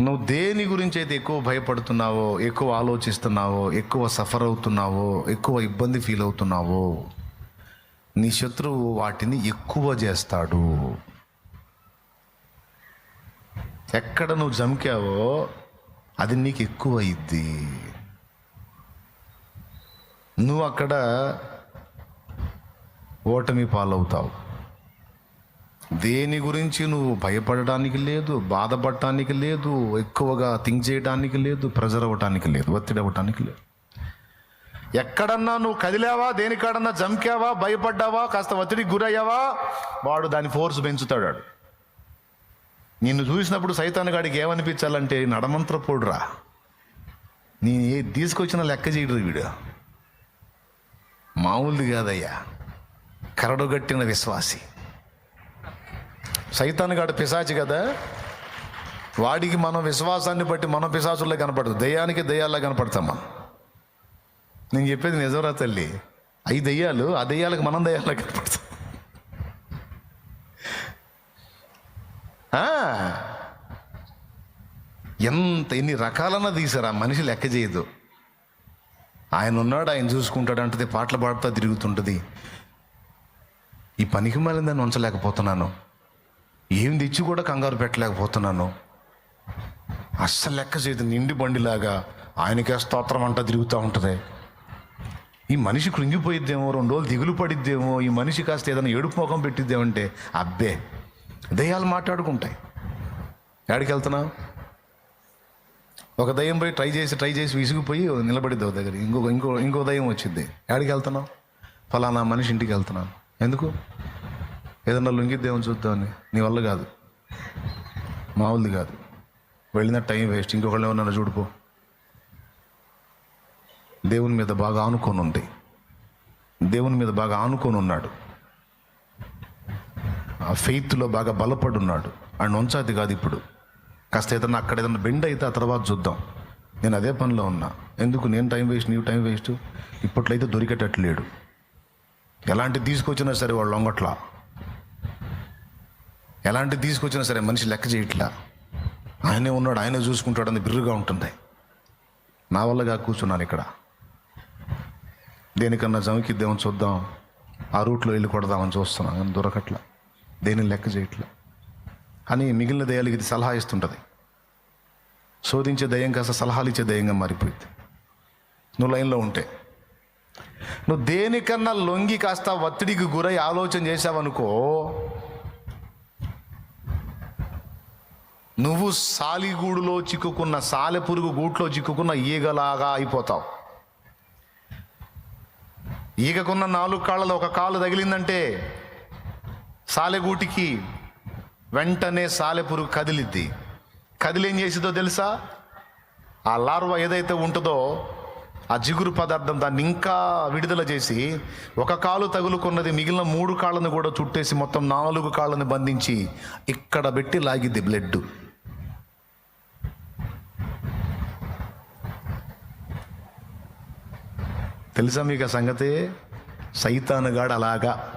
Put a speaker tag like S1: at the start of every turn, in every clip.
S1: నువ్వు దేని గురించి అయితే ఎక్కువ భయపడుతున్నావో ఎక్కువ ఆలోచిస్తున్నావో ఎక్కువ సఫర్ అవుతున్నావో ఎక్కువ ఇబ్బంది ఫీల్ అవుతున్నావో నీ శత్రువు వాటిని ఎక్కువ చేస్తాడు. ఎక్కడ నువ్వు జమికావో అది నీకు ఎక్కువ అయింది నువ్వు అక్కడ ఓటమి పాలవుతావు. దేని గురించి నువ్వు భయపడడానికి లేదు బాధపడటానికి లేదు ఎక్కువగా థింక్ చేయడానికి లేదు ప్రెజర్ అవ్వటానికి లేదు ఒత్తిడి అవ్వటానికి లేదు. ఎక్కడన్నా నువ్వు కదిలావా దేనికాడన్నా జంకావా భయపడ్డావా కాస్త ఒత్తిడికి గురయ్యావా? వాడు దాని ఫోర్స్ పెంచుతాడు నిన్ను చూసినప్పుడు సైతాన్ గాడికి ఏమనిపించాలంటే నడమంత్రపోడురా. నేను ఏ తీసుకొచ్చిన లెక్క చేయడు వీడు. మామూలుది కాదయ్యా. కరడుగట్టిన విశ్వాసి. సైతాన్ గాడు పిశాచి కదా? వాడికి మనం విశ్వాసాన్ని బట్టి మనం పిశాచుల్లో కనపడదు. దయ్యానికి దయ్యాల్లో కనపడతాం మనం. నేను చెప్పేది నిజవరా తల్లి? అవి దయ్యాలు ఆ దయ్యాలకు మనం దయ్యాల్లో కనపడతాం. ఎంత ఎన్ని రకాలన్నా తీసారా మనిషి లెక్క చేయదు. ఆయన ఉన్నాడు ఆయన చూసుకుంటాడు అంటది పాటలు పాడుతూ తిరుగుతుంటుంది. ఈ పనికి మళ్ళీ దాన్ని ఉంచలేకపోతున్నాను. ఏం తెచ్చి కూడా కంగారు పెట్టలేకపోతున్నాను. అస్సలు లెక్క చేతి నిండి బండిలాగా ఆయనకే స్తోత్రం అంట తిరుగుతూ ఉంటుంది. ఈ మనిషి కృంగిపోయిద్దేమో రెండు రోజులు దిగులు పడిద్దేమో ఈ మనిషి కాస్త ఏదైనా ఏడుపు ముఖం పెట్టిద్దేమంటే అబ్బే దయ్యాలు మాట్లాడుకుంటాయి. ఎక్కడికి వెళ్తున్నావు ఒక దయ్యం పోయి ట్రై చేసి ట్రై చేసి విసిగిపోయి నిలబడిద్ది ఒక దగ్గర. ఇంకో ఇంకో ఇంకో దయ్యం వచ్చింది ఎక్కడికి వెళ్తున్నావు ఫలానా మనిషి ఇంటికి వెళ్తున్నాను ఎందుకు? ఏదన్నా లొంగిద్దేమో చూద్దామని. నీ వల్ల కాదు. మామూలుది కాదు. వెళ్ళిన టైం వేస్ట్. ఇంకొకళ్ళు ఏమన్నా చూడుపో దేవుని మీద బాగా ఆనుకొని ఉంది దేవుని మీద బాగా ఆనుకొని ఉన్నాడు. ఆ ఫెయిత్లో బాగా బలపడి ఉన్నాడు. ఆయన ఉంచాది కాదు ఇప్పుడు. కాస్త ఏదన్నా అక్కడ ఏదన్నా బెండ్ అయితే ఆ తర్వాత చూద్దాం. నేను అదే పనిలో ఉన్నా. ఎందుకు? నేను టైం వేస్ట్ నీవు టైం వేస్ట్. ఇప్పట్లో అయితే దొరికేటట్లు లేడు. ఎలాంటి తీసుకొచ్చినా సరే వాళ్ళు లొంగట్లా. ఎలాంటి తీసుకొచ్చినా సరే మనిషి లెక్క చేయట్లా. ఆయనే ఉన్నాడు ఆయనే చూసుకుంటాడు అని బిర్రుగా ఉంటుంది. నా వల్లగా కూర్చున్నాను ఇక్కడ. దేనికన్నా జమకిద్దామని చూద్దాం ఆ రూట్లో వెళ్ళి కొడదామని చూస్తున్నాను కానీ దొరకట్లా. దేని లెక్క చేయట్లా. అని మిగిలిన దయాలకి ఇది సలహా ఇస్తుంటుంది. శోధించే దయ్యం కాస్త సలహాలు ఇచ్చే దయ్యంగా మారిపోయింది. నువ్వు లైన్లో ఉంటే. నువ్వు దేనికన్నా లొంగి కాస్త ఒత్తిడికి గురై ఆలోచన చేసావనుకో నువ్వు సాలిగూడులో చిక్కుకున్న సాలెపురుగు గూట్లో చిక్కుకున్న ఈగలాగా అయిపోతావు. ఈగకున్న నాలుగు కాళ్ళలో ఒక కాలు తగిలిందంటే సాలెగూటికి వెంటనే సాలెపురుగు కదిలిద్ది. కదిలేం ఏం చేసిందో తెలుసా? ఆ లార్వా ఏదైతే ఉంటుందో ఆ జిగురు పదార్థం దాన్ని ఇంకా విడుదల చేసి ఒక కాలు తగులుకున్నది మిగిలిన మూడు కాళ్ళను కూడా చుట్టేసి మొత్తం నాలుగు కాళ్ళని బంధించి ఇక్కడ పెట్టి లాగిద్ది బ్లడ్ తెలుసా మీకు ఆ సంగతి? సైతానుగాడు అలాగా.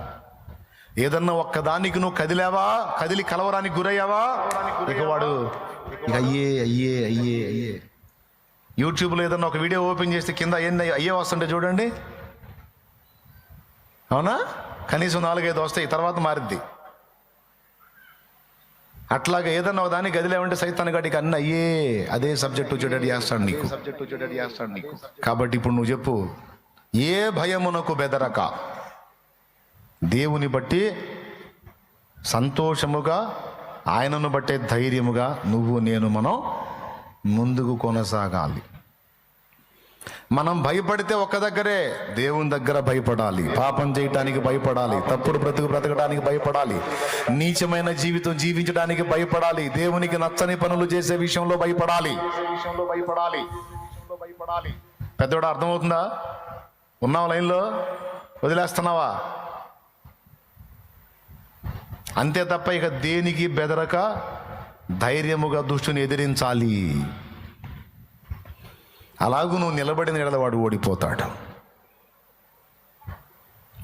S1: ఏదన్నా ఒక్కదానికి నువ్వు కదిలావా? కదిలి కలవరానికి గురయ్యావా? ఇక వాడు ఇక అయ్యే అయ్యే అయ్యే అయ్యే. యూట్యూబ్లో ఏదన్నా ఒక వీడియో ఓపెన్ చేస్తే కింద ఎన్ని అయ్యే వస్తుంటే చూడండి. అవునా? కనీసం నాలుగైదు వస్తాయి తర్వాత మారిద్ది. అట్లాగా ఏదన్నా ఒక దానికి గదిలేమంటే సైతాన్ గడికి అన్ని అయ్యే అదే సబ్జెక్టు వచ్చేటట్టు చేస్తాడు నీకు. సబ్జెక్ట్ చేస్తాడు నీకు. కాబట్టి ఇప్పుడు నువ్వు చెప్పు. ఏ భయమునకు బెదరక? దేవుని బట్టి సంతోషముగా ఆయనను బట్టే ధైర్యముగా నువ్వు నేను మనం ముందుకు కొనసాగాలి. మనం భయపడితే ఒక్క దగ్గరే దేవుని దగ్గర భయపడాలి. పాపం చేయటానికి భయపడాలి. తప్పుడు బ్రతుకు బ్రతకడానికి భయపడాలి. నీచమైన జీవితం జీవించడానికి భయపడాలి. దేవునికి నచ్చని పనులు చేసే విషయంలో భయపడాలి. విషయంలో భయపడాలి. భయపడాలి. పెద్దోడు అర్థమవుతుందా? ఉన్నావు లైన్లో? వదిలేస్తున్నావా? అంతే తప్ప ఇక దేనికి బెదరక ధైర్యముగా దుష్టుని ఎదిరించాలి? అలాగూ నువ్వు నిలబడిన ఎడల వాడు ఓడిపోతాడు.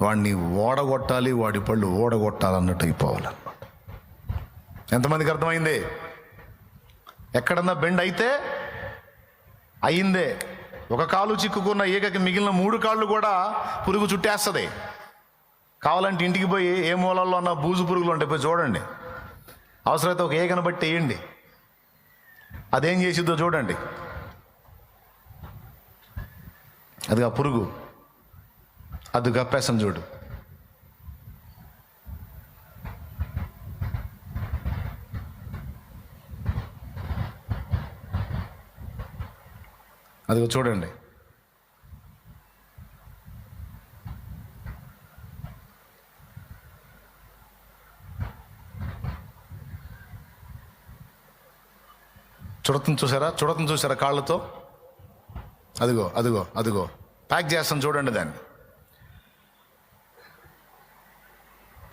S1: వాడిని ఓడగొట్టాలి వాడి పళ్ళు ఓడగొట్టాలన్నట్టు అయిపోవాలన్నమాట ఎంతమందికి అర్థమైంది? ఎక్కడన్నా బెండ్ అయితే అయిందే. ఒక కాలు చిక్కుకున్న ఈగకి మిగిలిన మూడు కాళ్ళు కూడా పురుగు చుట్టేస్తుంది. కావాలంటే ఇంటికి పోయి ఏ మూలల్లో ఉన్న బూజు పురుగులు ఉంటాయి పోయి చూడండి. అవసరమైతే ఒక ఏకను బట్టి వేయండి. అదేం చేసిద్దో చూడండి. అదిగా పురుగు. అది గప్పేసం చూడు. అదిగో చూడండి. చుడతను చూసారా? చుడతను చూసారా కాళ్ళతో? అదిగో అదిగో అదిగో. ప్యాక్ చేస్తాను చూడండి దాన్ని.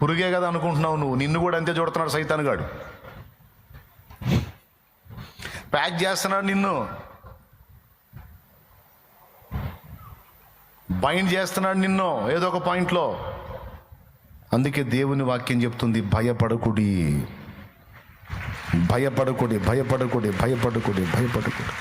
S1: పురుగే కదా అనుకుంటున్నావు నువ్వు. నిన్ను కూడా అంతే చూడుతున్నాడు సైతాన్ గాడు ప్యాక్ చేస్తున్నాడు నిన్ను. బైండ్ చేస్తున్నాడు నిన్ను ఏదో ఒక పాయింట్లో అందుకే దేవుని వాక్యం చెప్తుంది భయపడకుడి భయపడకుడి భయపడకుడి భయపడకుడి భయపడకుడి.